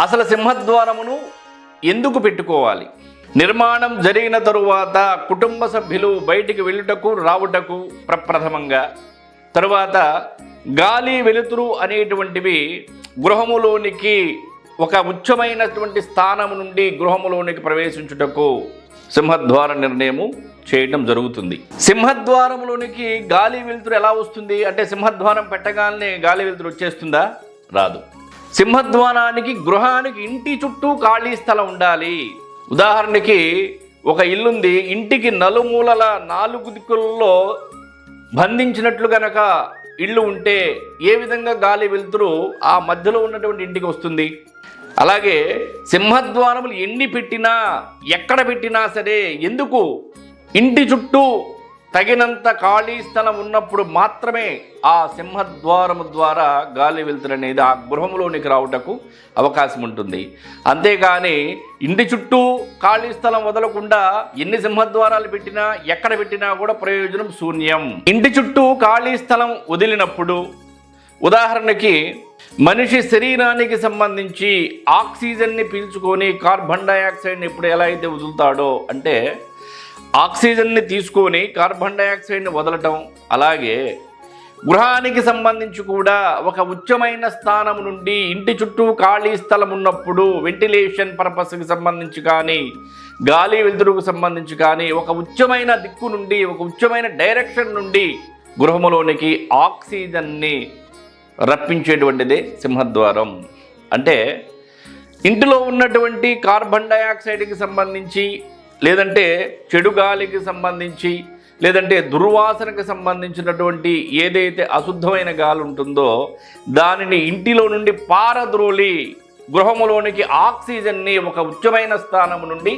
అసలు సింహద్వారమును ఎందుకు పెట్టుకోవాలి? నిర్మాణం జరిగిన తరువాత కుటుంబ సభ్యులు బయటికి వెళ్ళుటకు రావుటకు ప్రప్రథమంగా. తరువాత గాలి వెలుతురు అనేటువంటివి గృహములోనికి ఒక ఉచ్చమైనటువంటి స్థానము నుండి గృహములోనికి ప్రవేశించుటకు సింహద్వార నిర్ణయము చేయటం జరుగుతుంది. సింహద్వారంలోనికి గాలి వెలుతురు ఎలా వస్తుంది? అంటే సింహద్వారం పెట్టగానే గాలి వెలుతురు వచ్చేస్తుందా? రాదు. సింహద్వానానికి గృహానికి ఇంటి చుట్టూ ఖాళీ స్థలం ఉండాలి. ఉదాహరణకి ఒక ఇల్లుంది ఇంటికి నలుమూలల నాలుగు దిక్కులలో బంధించినట్లు గనక ఇల్లు ఉంటే ఏ విధంగా గాలి వెలుతురు ఆ మధ్యలో ఉన్నటువంటి ఇంటికి వస్తుంది. అలాగే సింహద్వారములు ఎన్ని పెట్టినా ఎక్కడ పెట్టినా సరే ఎందుకు ఇంటి చుట్టూ తగినంత ఖాళీ స్థలం ఉన్నప్పుడు మాత్రమే ఆ సింహద్వారము ద్వారా గాలి వెలుతురు అనేది ఆ గృహంలోనికి రావుటకు అవకాశం ఉంటుంది. అంతేగాని ఇంటి చుట్టూ ఖాళీ స్థలం వదలకుండా ఎన్ని సింహద్వారాలు పెట్టినా ఎక్కడ పెట్టినా కూడా ప్రయోజనం శూన్యం. ఇంటి చుట్టూ ఖాళీ స్థలం వదిలినప్పుడు ఉదాహరణకి మనిషి శరీరానికి సంబంధించి ఆక్సిజన్ని పీల్చుకొని కార్బన్ డైఆక్సైడ్ని ఎప్పుడు ఎలా అయితే వదులుతాడో అంటే ఆక్సిజన్ని తీసుకొని కార్బన్ డైఆక్సైడ్ని వదలటం అలాగే గృహానికి సంబంధించి కూడా ఒక ఉచ్చమైన స్థానం నుండి ఇంటి చుట్టూ ఖాళీ స్థలం ఉన్నప్పుడు వెంటిలేషన్ పర్పస్కి సంబంధించి కానీ గాలి వెలుతురుకు సంబంధించి కానీ ఒక ఉచ్చమైన దిక్కు నుండి ఒక ఉచ్చమైన డైరెక్షన్ నుండి గృహములోనికి ఆక్సిజన్ని రప్పించేటువంటిదే సింహద్వారం. అంటే ఇంటిలో ఉన్నటువంటి కార్బన్ డైఆక్సైడ్కి సంబంధించి లేదంటే చెడు గాలికి సంబంధించి లేదంటే దుర్వాసనకు సంబంధించినటువంటి ఏదైతే అశుద్ధమైన గాలి ఉంటుందో దానిని ఇంటిలో నుండి పారద్రోలి గృహములోనికి ఆక్సిజన్ని ఒక ఉచ్చమైన స్థానం నుండి